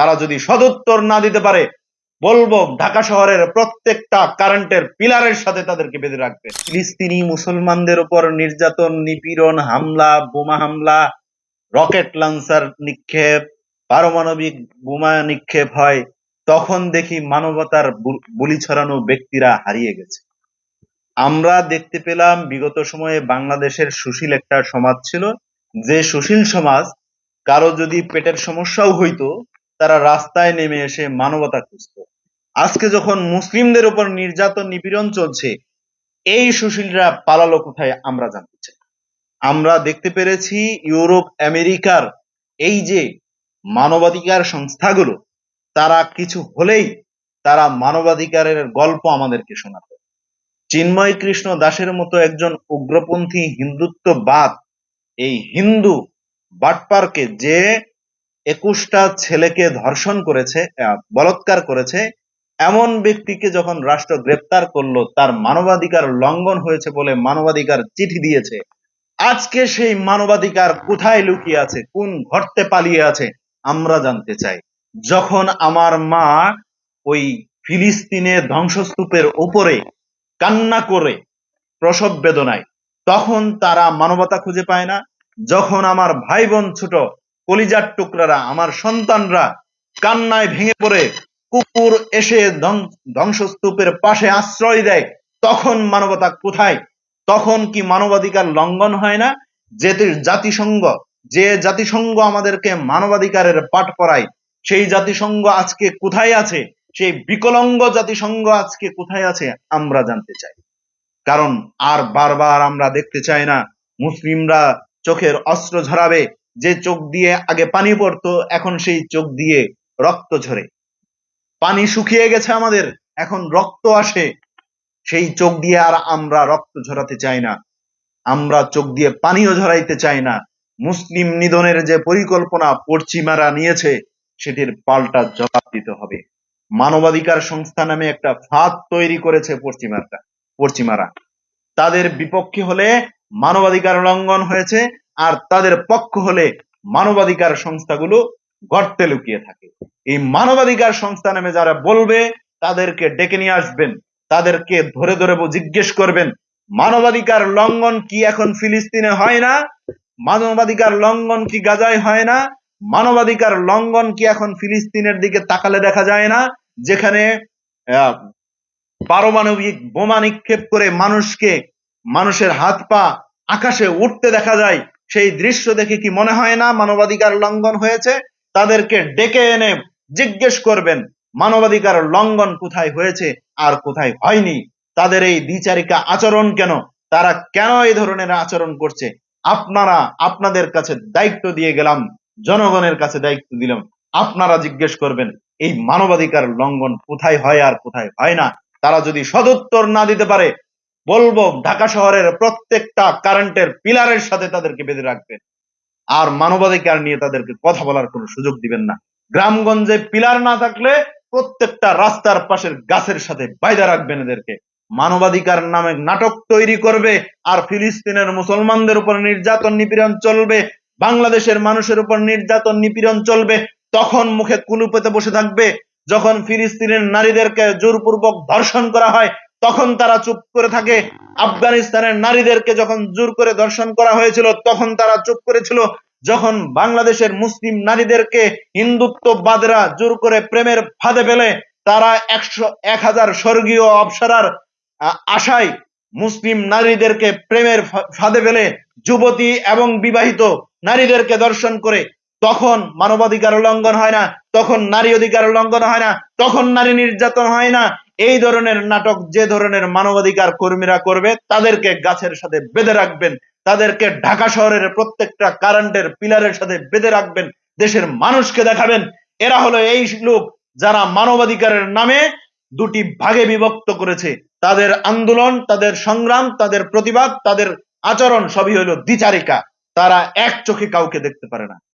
তারা যদি সদুত্তর না দিতে পারে, বলব ঢাকা শহরের প্রত্যেকটা কারেন্টের পিলারের সাথে তাদেরকে বেঁধে রাখবে। ফিলিস্তিনি মুসলমানদের উপর নির্যাতন, নিপীড়ন, হামলা, বোমা হামলা, রকেট লঞ্চার নিক্ষেপ, পারমাণবিক বোমা নিক্ষেপ হয়, তখন দেখি মানবতার বুলি ছড়ানো ব্যক্তিরা হারিয়ে গেছে। আমরা দেখতে পেলাম বিগত সময়ে বাংলাদেশের সুশীল একটা সমাজ ছিল, যে সুশীল সমাজ কারও যদি পেটের সমস্যাও হইতো তারা রাস্তায় নেমে এসে মানবতা খুঁজত। আজকে যখন মুসলিমদের উপর নির্যাতন, নিপীড়ন চলছে, এই সুশীলরা পালালো কোথায় আমরা জানতে চাই। আমরা দেখতে পেরেছি ইউরোপ, আমেরিকার এই যে মানবাধিকার সংস্থাগুলো, তারা কিছু হলেই তারা মানবাধিকারের গল্প আমাদেরকে শোনাতো চিন্ময় কৃষ্ণ দাসের মতো একজন উগ্রপন্থী হিন্দুত্ববাদ এই হিন্দু বাটপারকে যে একুশটা ছেলেকে ধর্ষণ করেছে বলাৎকার করেছে। এমন ব্যক্তিকে যখন রাষ্ট্র গ্রেপ্তার করল, তার মানবাধিকার লঙ্ঘন হয়েছে বলে মানবাধিকার চিঠি দিয়েছে। আজকে সেই মানবাধিকার কোথায় লুকিয়ে আছে? কোন ঘরতে পালিয়ে আছে? আমরা জানতে চাই। যখন আমার মা ওই ফিলিস্তিনে ধ্বংসস্তূপের উপরে কান্না করে প্রসব বেদনায়, তখন তারা মানবতা খুঁজে পায় না। যখন আমার ভাই বোন ছোট কলিজার টুকরারা, আমার সন্তানরা কান্নায় ভেঙে পড়ে, কুকুর এসে ধ্বংসস্তূপের পাশে আশ্রয় দেয়, তখন মানবতা কোথায়? তখন কি মানবাধিকার লঙ্ঘন হয় না? যে জাতিসংঘ যে জাতিসংঘ আমাদেরকে মানবাধিকারের পাঠ পড়ায়, সেই জাতিসংঘ আজকে কোথায় আছে? সেই বিকলঙ্গ জাতিসংঘ আজকে কোথায় আছে? আমরা জানতে চাই। কারণ আর বারবার আমরা দেখতে চাই না, মুসলিমরা চোখের অস্ত্র ঝরাবে যে চোখ দিয়ে আগে পানি পড়তো, এখন সেই চোখ দিয়ে রক্ত ঝরে। পানি শুকিয়ে গেছে আমাদের, এখন রক্ত আসে। সেই চোখ দিয়ে আর আমরা রক্ত ঝরাতে চাই না। আমরা চোখ দিয়ে পানিও ঝরাইতে চাই না। মুসলিম নিধনের যে পরিকল্পনা পশ্চিমারা নিয়েছে, সেটির পাল্টা জবাব দিতে হবে। মানবাধিকার সংস্থা নামে একটা ফাঁদ তৈরি করেছে পশ্চিমারা পশ্চিমারা। তাদের বিপক্ষে হলে মানবাধিকার লঙ্ঘন হয়েছে আর তাদের পক্ষ হলে মানবাধিকার সংস্থাগুলো গর্তে লুকিয়ে থাকে। এই মানবাধিকার সংস্থা নামে যারা বলবে, তাদেরকে ডেকে নিয়ে আসবেন। তাদেরকে ধরে ধরে জিজ্ঞেস করবেন, মানবাধিকার লঙ্ঘন কি এখন ফিলিস্তিনে হয় না? মানবাধিকার লঙ্ঘন কি গাজায় হয় না? মানবাধিকার লঙ্ঘন কি এখন ফিলিস্তিনের দিকে তাকালে দেখা যায় না? যেখানে পারমাণবিক বোমা নিক্ষেপ করে মানুষকে, মানুষের হাত পা আকাশে উঠতে দেখা যায়। সেই দৃশ্য দেখে কি মনে হয় না মানবাধিকার লঙ্ঘন হয়েছে? তাদেরকে ডেকে এনে জিজ্ঞেস করবেন, মানবাধিকার লঙ্ঘন কোথায় হয়েছে আর কোথায় হয়নি? তাদের এই দ্বিচারিকা আচরণ কেন? তারা কেন এই ধরনের আচরণ করছে? আপনারা আপনাদের কাছে দায়িত্ব দিয়ে গেলাম, জনগণের কাছে দায়িত্ব দিলাম। আপনারা জিজ্ঞেস করবেন, এই মানবাধিকার লঙ্ঘন কোথায় হয় আর কোথায় হয় না? তারা যদি সদুত্তর না দিতে পারে বলব, ঢাকা শহরের প্রত্যেকটা কারেন্টের পিলারের সাথে তাদেরকে বেঁধে রাখবেন। আর মানবাধিকার নিয়ে তাদেরকে কথা বলার কোনো সুযোগ দিবেন না। গ্রামগঞ্জে পিলার না থাকলে প্রত্যেকটা রাস্তার পাশের গাছের সাথে বাইদা রাখবেন এদেরকে। মানবাধিকার নামে নাটক তৈরি করবে আর ফিলিস্তিনের মুসলমানদের উপর নির্যাতন নিপীড়ন চলবে, বাংলাদেশের মানুষের উপর নির্যাতন নিপীড়ন চলবে, তখন মুখে কুলু পেতে বসে থাকবে। যখন ফিলিস্তিনের নারীদেরকে জোরপূর্বক ধর্ষণ করা হয় তখন তারা চুপ করে থাকে। আফগানিস্তানের নারীদেরকে যখন জোর করে ধর্ষণ করা হয়েছিল, তখন তারা চুপ করেছিল। যখন বাংলাদেশের মুসলিম নারীদেরকে হিন্দুত্ববাদরা জোর করে প্রেমের ফাঁদে ফেলে, তারা একশো এক হাজার স্বর্গীয় অপসরার আশায় মুসলিম নারীদেরকে প্রেমের ফাঁদে ফেলে, যুবতী এবং বিবাহিত নারীদেরকে দর্শন করে, তখন মানবাধিকার লঙ্ঘন হয় না, তখন নারী অধিকার লঙ্ঘন হয় না, তখন নারী নির্যাতন হয় না এই ধরনের নাটক যে ধরনের মানবাধিকার কর্মীরা করবে, তাদেরকে গাছের সাথে বেঁধে রাখবেন, তাদেরকে ঢাকা শহরের প্রত্যেকটা কারেন্টের পিলারের সাথে বেঁধে রাখবেন, দেশের মানুষকে দেখাবেন। এরা হলো এই লোক যারা মানবাধিকারের নামে দুটি ভাগে বিভক্ত করেছে। তাদের আন্দোলন, তাদের সংগ্রাম, তাদের প্রতিবাদ, তাদের আচরণ সবই হলো দ্বিচারিকা। তারা এক চোখে কাউকে দেখতে পারে না।